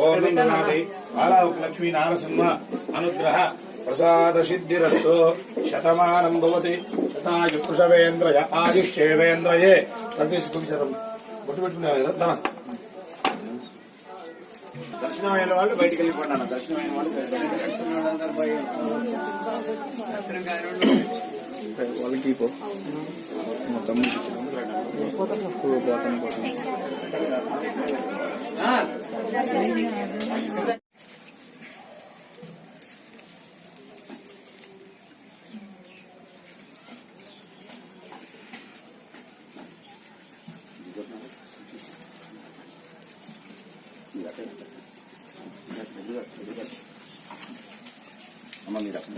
ఓం నందనాథి బాలావుక్ లక్ష్మీ నారసింహ అనుగ్రహ ప్రసాద సిద్ధిరస్తో శతమానం భవతి శతాయు కృషవేంద్రయ ఆదిశ్యేవేంద్రయే ప్రతిష్ఠించడం బొట్టు కదా దర్శనమైన వాళ్ళు బయటికి వెళ్ళిపోండి. అన్న దర్శనమైన వాళ్ళు వాళ్ళకి మొత్తం పోతాను పోతాను అమ్మ మీరు అక్కడ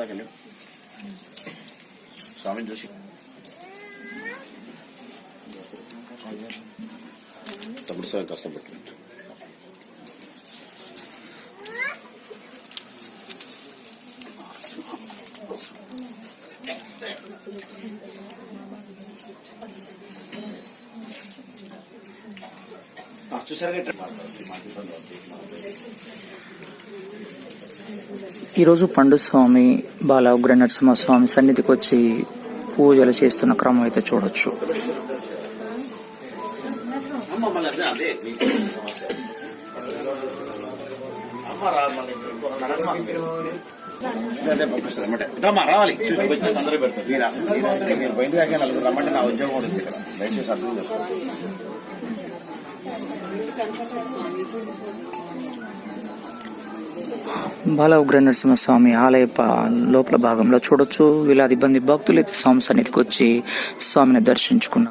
వ్యవసాయం కష్టపడుతుంది ఈరోజు పండు స్వామి బాల ఉగ్ర నరసింహ స్వామి సన్నిధికి వచ్చి పూజలు చేస్తున్న క్రమం అయితే చూడొచ్చు. అదే మీకు సమస్య. అమ్మ రా అదే పంపిస్తారు అన్నమాట రమ్మా రావాలి. వచ్చిన అందరూ పెడతారు. మీరా మీరు బయట దాకా నలుగురు రమ్మంటే నా ఉద్యోగం కూడా ఉంది ఇక్కడ. దయచేసి అర్థం చేసుకోండి. బాల ఉగ్ర నరసింహస్వామి ఆలయ లోపల భాగంలో చూడొచ్చు. వీళ్ళ ఇబ్బంది భక్తులు అయితే స్వామి సన్నిధికి వచ్చి స్వామిని దర్శించుకున్నారు.